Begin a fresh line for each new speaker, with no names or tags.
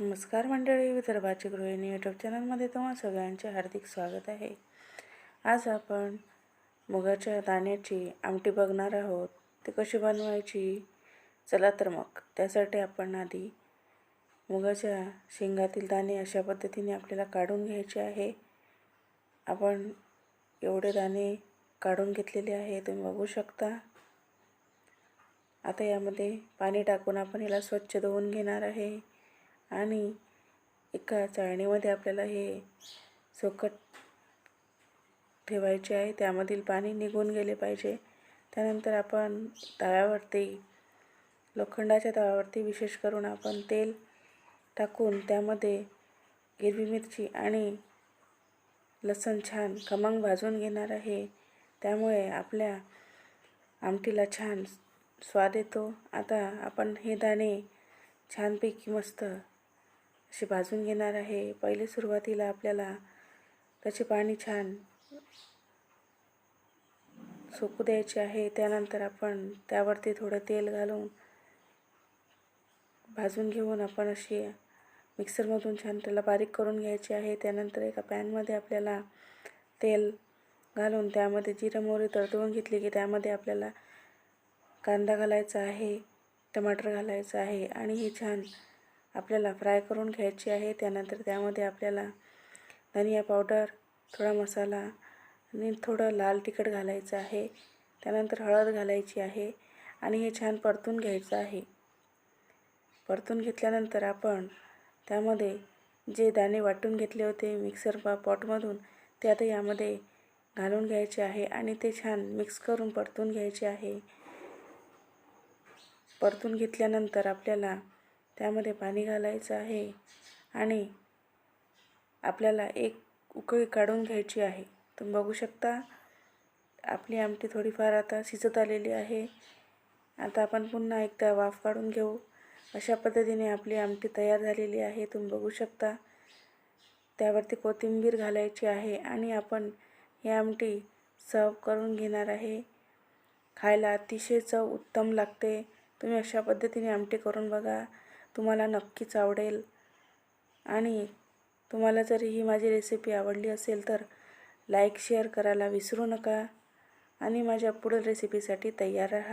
नमस्कार मंडळी विदर्भाची गृहिणी यूट्यूब चॅनलमध्ये तुम्हा सगळ्यांचे हार्दिक स्वागत आहे. आज आपण मुगाच्या दाण्याची आमटी बघणार आहोत. ती कशी बनवायची? चला तर मग. त्यासाठी आपण आधी मुगाच्या शेंगातील दाणे अशा पद्धतीने आपल्याला काढून घ्यायचे आहे. आपण एवढे दाणे काढून घेतलेले आहे तुम्ही बघू शकता. आता यामध्ये पाणी टाकून आपण याला स्वच्छ धुवून घेणार आहे. आणि एका चाळणीमध्ये आपल्याला हे सोकट ठेवायचे आहे. त्यामधील पाणी निघून गेले पाहिजे. त्यानंतर आपण तव्यावरती लोखंडाच्या तव्यावरती विशेष करून आपण तेल टाकून त्यामध्ये हिरवी मिरची आणि लसूण छान खमंग भाजून घेणार आहे. त्यामुळे आपल्या आमटीला छान स्वाद येतो. आता आपण हे दाणे छानपैकी मस्त असे भाजून घेणार आहे. पहिले सुरुवातीला आपल्याला त्याचे पाणी छान सुकू द्यायचे आहे. त्यानंतर आपण त्यावरती थोडं तेल घालून भाजून घेऊन आपण अशी मिक्सरमधून छान त्याला बारीक करून घ्यायची आहे. त्यानंतर एका पॅनमध्ये आपल्याला तेल घालून त्यामध्ये जिरं मोहरी तडतडून घेतली की त्यामध्ये आपल्याला कांदा घालायचा आहे टमाटर घालायचं आहे आणि हे छान आपल्याला फ्राय करून घ्यायची आहे. त्यानंतर त्यामध्ये आपल्याला धनिया पावडर थोडा मसाला आणि थोडं लाल तिखट घालायचं आहे. त्यानंतर हळद घालायची आहे आणि हे छान परतून घ्यायचं आहे. परतून घेतल्यानंतर आपण त्यामध्ये जे दाणे वाटून घेतले होते मिक्सर पा पॉटमधून ते आता यामध्ये घालून घ्यायचे आहे आणि ते छान मिक्स करून परतून घ्यायचे आहे. परतून घेतल्यानंतर आपल्याला त्यामध्ये पाणी घालायचं आहे आणि आपल्याला एक उकळी काढून घ्यायची आहे. तुम्ही बघू शकता आपली आमटी थोडीफार आता शिजत आलेली आहे. आता आपण पुन्हा एकदा वाफ काढून घेऊ. अशा पद्धतीने आपली आमटी तयार झालेली आहे. तुम्ही बघू शकता त्यावरती कोथिंबीर घालायची आहे आणि आपण ही आमटी सर्व करून घेणार आहे. खायला अतिशय चव उत्तम लागते. तुम्ही अशा पद्धतीने आमटी करून बघा. तुम्हाला नक्कीच आवडेल. आणि तुम्हाला जर ही माझी रेसिपी आवडली असेल तर लाईक शेअर करायला विसरू नका. आणि माझ्या पुढील रेसिपीसाठी तयार राहा.